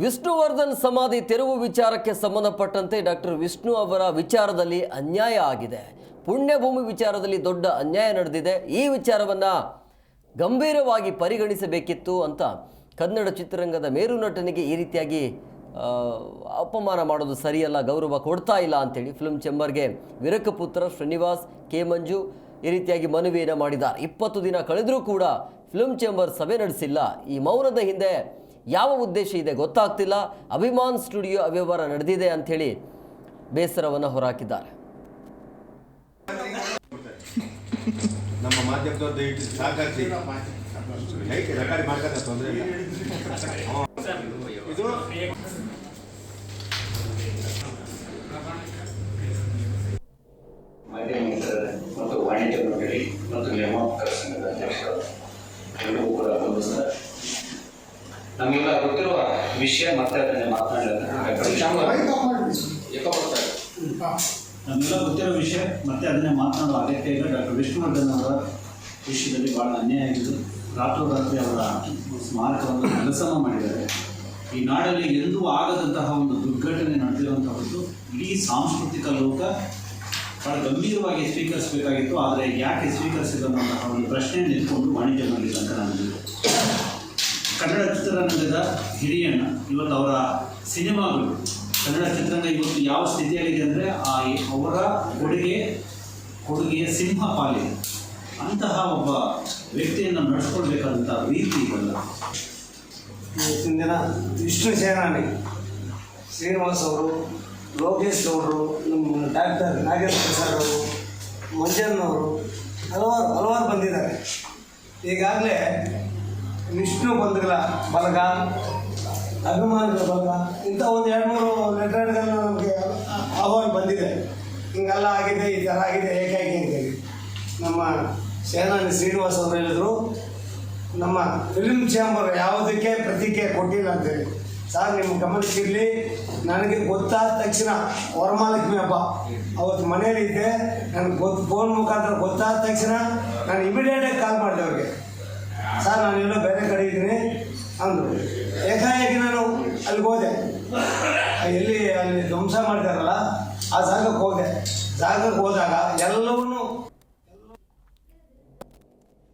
ವಿಷ್ಣುವರ್ಧನ್ ಸಮಾಧಿ ತೆರವು ವಿಚಾರಕ್ಕೆ ಸಂಬಂಧಪಟ್ಟಂತೆ ಡಾಕ್ಟರ್ ವಿಷ್ಣು ಅವರ ವಿಚಾರದಲ್ಲಿ ಅನ್ಯಾಯ ಆಗಿದೆ. ಪುಣ್ಯಭೂಮಿ ವಿಚಾರದಲ್ಲಿ ದೊಡ್ಡ ಅನ್ಯಾಯ ನಡೆದಿದೆ. ಈ ವಿಚಾರವನ್ನು ಗಂಭೀರವಾಗಿ ಪರಿಗಣಿಸಬೇಕಿತ್ತು ಅಂತ ಕನ್ನಡ ಚಿತ್ರರಂಗದ ಮೇರು ನಟನಿಗೆ ಈ ರೀತಿಯಾಗಿ ಅಪಮಾನ ಮಾಡೋದು ಸರಿಯಲ್ಲ, ಗೌರವ ಕೊಡ್ತಾ ಇಲ್ಲ ಅಂತೇಳಿ ಫಿಲ್ಮ್ ಚೆಂಬರ್ಗೆ ವಿರಕಪುತ್ರ ಶ್ರೀನಿವಾಸ್, ಕೆ ಮಂಜು ಈ ರೀತಿಯಾಗಿ ಮನವಿಯನ್ನು ಮಾಡಿದ್ದಾರೆ. ಇಪ್ಪತ್ತು ದಿನ ಕಳೆದರೂ ಕೂಡ ಫಿಲ್ಮ್ ಚೇಂಬರ್ ಸಭೆ ನಡೆಸಿಲ್ಲ. ಈ ಮೌನದ ಹಿಂದೆ ಯಾವ ಉದ್ದೇಶ ಇದೆ ಗೊತ್ತಾಗ್ತಿಲ್ಲ. ಅಭಿಮಾನ್ ಸ್ಟುಡಿಯೋ ಅವ್ಯವಹಾರ ನಡೆದಿದೆ ಅಂಥೇಳಿ ಬೇಸರವನ್ನು ಹೊರಹಾಕಿದ್ದಾರೆ. ನಮ್ಮ ರೆಕಾರ್ಡ್ ತೊಂದರೆ ಇದು ಮತ್ತು ವಾಣಿಜ್ಯ ಮಂಡಳಿ ಮತ್ತು ನಿರ್ಮಾಪಕರ ಸಂಘದ ಅಧ್ಯಕ್ಷರು ಎಲ್ಲರೂ ಕೂಡ ಗಮನಿಸ್ತಾರೆ ನಮಗೆಲ್ಲ ಗೊತ್ತಿರುವ ವಿಷಯ ಮತ್ತೆ ಅದನ್ನೇ ನಮ್ಮೆಲ್ಲ ಗೊತ್ತಿರೋ ವಿಷಯ ಮತ್ತೆ ಅದನ್ನೇ ಮಾತನಾಡುವ ಅಗತ್ಯ ಇಲ್ಲ. ಡಾಕ್ಟರ್ ವಿಷ್ಣುವರ್ಧನ್ ಅವರ ವಿಷಯದಲ್ಲಿ ಭಾಳ ಅನ್ಯಾಯ ಆಗಿದೆ ರಾತ್ರೋರಾತ್ರಿ ಅವರ ಸ್ಮಾರಕವನ್ನು ಕೆಲಸನ ಮಾಡಿದ್ದಾರೆ. ಈ ನಾಡಲ್ಲಿ ಎಂದೂ ಆಗದಂತಹ ಒಂದು ದುರ್ಘಟನೆ ನಡೆದಿರುವಂತಹದ್ದು ಇಡೀ ಸಾಂಸ್ಕೃತಿಕ ಲೋಕ ಬಹಳ ಗಂಭೀರವಾಗಿ ಸ್ವೀಕರಿಸಬೇಕಾಗಿತ್ತು. ಆದರೆ ಯಾಕೆ ಸ್ವೀಕರಿಸಿದಂತಹ ಒಂದು ಪ್ರಶ್ನೆ ನಿಂತ್ಕೊಂಡು ವಾಣಿಜ್ಯ ತನಕ ನನಗೆ ಕನ್ನಡ ಚಿತ್ರರಂಗದ ಹಿರಿಯಣ್ಣ, ಇವತ್ತು ಅವರ ಸಿನಿಮಾಗಳು ಕನ್ನಡ ಚಿತ್ರರಂಗ ಇವತ್ತು ಯಾವ ಸ್ಥಿತಿಯಲ್ಲಿದೆ ಅಂದರೆ ಆ ಅವರ ಕೊಡುಗೆ, ಕೊಡುಗೆಯ ಸಿಂಹ ಪಾಲಿದೆ ಅಂತಹ ಒಬ್ಬ ವ್ಯಕ್ತಿಯನ್ನು ನಡೆಸ್ಕೊಳ್ಬೇಕಾದಂಥ ರೀತಿ ಇವಲ್ಲ ಇವತ್ತಿನ ದಿನ ವಿಷ್ಣು ಸೇನಾನಿ ಶ್ರೀನಿವಾಸ್ ಅವರು, ಲೋಕೇಶ್ ಅವರು, ನಮ್ಮ ಡಾಕ್ಟರ್ ನಾಗೇಂದ್ರ ಸರ್ ಅವರು ಮಂಜಣ್ಣವರು ಹಲವಾರು ಹಲವಾರು ಬಂದಿದ್ದಾರೆ. ಈಗಾಗಲೇ ವಿಷ್ಣು ಬಂಧುಗಳ ಬಲಗ ಅಭಿಮಾನಿಗಳ ಬಲಗ ಇಂಥ ಒಂದು ಎರಡು ಮೂರು ಲೆಟರ್ಗಳು ನಮಗೆ ಆಹ್ವಾನ ಬಂದಿದೆ. ಹಿಂಗೆಲ್ಲ ಆಗಿದೆ, ಈ ಥರ ಆಗಿದೆ ಹೇಗೆ ಅಂತೇಳಿ. ನಮ್ಮ ಸೇನಾನಿ ಶ್ರೀನಿವಾಸ್ ಅವರು ಹೇಳಿದ್ರು, ನಮ್ಮ ಫಿಲ್ಮ್ ಚಾಂಬರ್ ಯಾವುದಕ್ಕೆ ಪ್ರತಿಕ್ರಿಯೆ ಕೊಟ್ಟಿಲ್ಲ ಅಂತೇಳಿ. ಸರ್ ನಿಮ್ಮ ಗಮನಕ್ಕಿರಲಿ ನನಗೆ ಗೊತ್ತಾದ ತಕ್ಷಣ ವರಮಹಾಲಕ್ಷ್ಮಿ ಹಬ್ಬ. ಅವತ್ತು ಮನೇಲಿ ಇದ್ದೆ, ನನಗೆ ಗೊತ್ತು ಫೋನ್ ಮುಖಾಂತರ ಗೊತ್ತಾದ ತಕ್ಷಣ ನಾನು ಇಮಿಡಿಯೇಟಾಗಿ ಕಾಲ್ ಮಾಡಿದೆ ಅವ್ರಿಗೆ. ಸರ್, ನಾನು ಬೇರೆ ಕಡೆ ಇದ್ದೀನಿ. ಅಂದರು. ಏಕಾಏಕಿ ನಾನು ಅಲ್ಲಿಗೆ ಹೋದೆ. ಎಲ್ಲಿ, ಅಲ್ಲಿ ಧ್ವಂಸ ಮಾಡ್ತಾರಲ್ಲ, ಆ ಜಾಗಕ್ಕೆ ಹೋದೆ. ಜಾಗಕ್ಕೆ ಹೋದಾಗ ಎಲ್ಲವನ್ನೂ